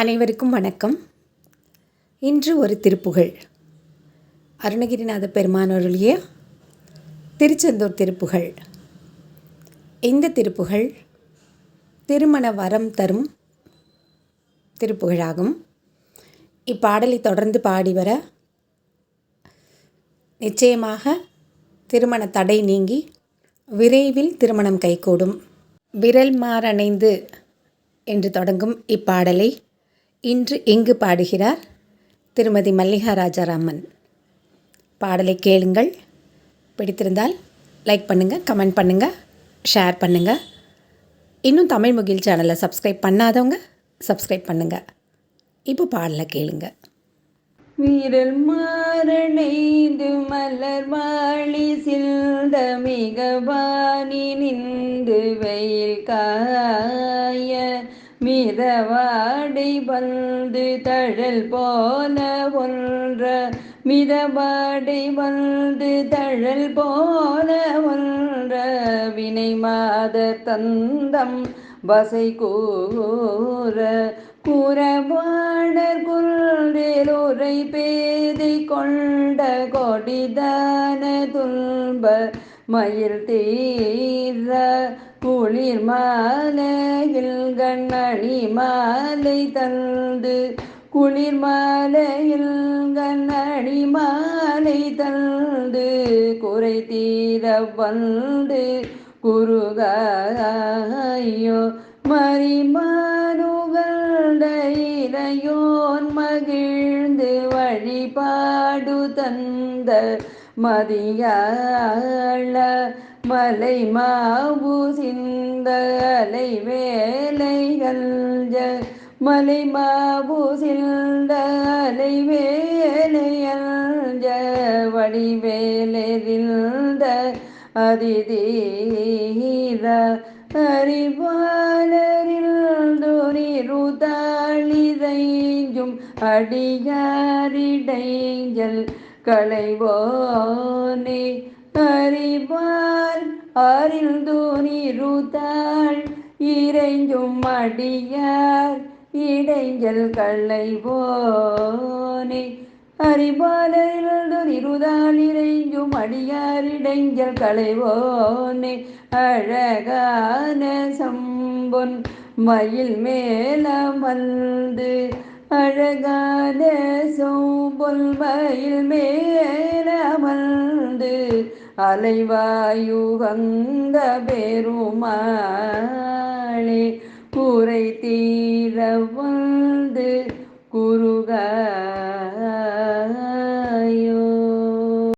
அனைவருக்கும் வணக்கம். இன்று ஒரு திருப்புகழ். அருணகிரிநாத பெருமானருளிய திருச்செந்தூர் திருப்புகழ். இந்த திருப்புகழ் திருமண வரம் தரும் திருப்புகழாகும். இப்பாடலை தொடர்ந்து பாடி வர நிச்சயமாக திருமண தடை நீங்கி விரைவில் திருமணம் கைகூடும். விரல் மாறணைந்து என்று தொடங்கும் இப்பாடலை இன்று இங்கு பாடுகிறார்? திருமதி மல்லிகா ராஜாராமன். பாடலை கேளுங்கள். பிடித்திருந்தால் லைக் பண்ணுங்கள் கமெண்ட் பண்ணுங்கள் ஷேர் பண்ணுங்கள் இன்னும் தமிழ் முகில் சேனலை சப்ஸ்கிரைப் பண்ணாதவங்க சப்ஸ்கிரைப் பண்ணுங்கள் இப்போ பாடலை கேளுங்க. வீரல் மாறணைந்து மலர் வாழி சில்த மிக வாணி நின்று வெயில் காய மிதவாடை வந்து தழல் போல ஒன்ற மிதவாடை வந்து தழல் போல ஒன்ற. வினை மாத தந்தம் வசை கூற கூறவாடர் உரை பேதை கொண்ட கொடிதான துன்ப மயில் தீர குளிர் மாலையில் கண்ணணி மாலை தந்து குளிர் மாலையில் கண்ணணி மாலை தந்து குறை தீர வந்து குருகாயோ மறிமானுகழ்ந்த இறையோன் மகிழ்ந்து வழிபாடு தந்த மதியாள மலை மாவு சிந்த அலை வேலைகள் மலை மாவு சிந்த அலை வேலையல் வடிவேலெறிந்த அதிதீர அறிவாளரில் துணிருதாளிதைஞ்சும் அடியாரிடைஞ்சல் களைவானே அறிவார் அரில் துணிருதாள் இறைஞ்சும் அடியார் இடைஞ்சல் களைவோனே. அறிவாளரில் இருதால் இறைஞ்சும் அடியார் இடைஞ்சல் களைவோனே. அழகான சம்பொன் மயில் மேல வந்து அழகான சோம்பொல் மயில் மேல அமர்ந்து அலைவாயுகந்த பெருமாளே குறை தீர